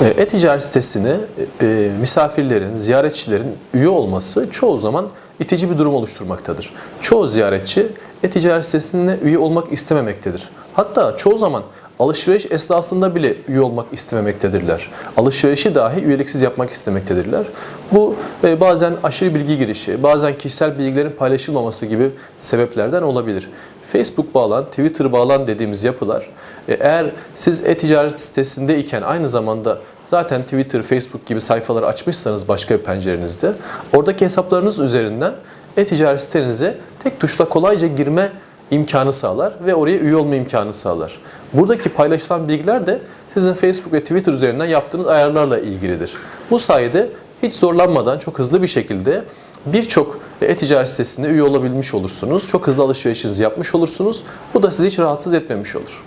E, E-ticaret sitesine e, misafirlerin, ziyaretçilerin üye olması çoğu zaman itici bir durum oluşturmaktadır. Çoğu ziyaretçi e-ticaret sitesine üye olmak istememektedir. Hatta çoğu zaman alışveriş esnasında bile üye olmak istememektedirler. Alışverişi dahi üyeliksiz yapmak istemektedirler. Bu e, bazen aşırı bilgi girişi, bazen kişisel bilgilerin paylaşılmaması gibi sebeplerden olabilir. Facebook bağlan, Twitter bağlan dediğimiz yapılar e, eğer siz e-ticaret sitesindeyken aynı zamanda zaten Twitter, Facebook gibi sayfaları açmışsanız başka bir pencerenizde oradaki hesaplarınız üzerinden e-ticaret sitenize tek tuşla kolayca girme imkanı sağlar ve oraya üye olma imkanı sağlar. Buradaki paylaşılan bilgiler de sizin Facebook ve Twitter üzerinden yaptığınız ayarlarla ilgilidir. Bu sayede hiç zorlanmadan çok hızlı bir şekilde birçok e-ticaret sitesinde üye olabilmiş olursunuz. Çok hızlı alışverişinizi yapmış olursunuz. Bu da sizi hiç rahatsız etmemiş olur.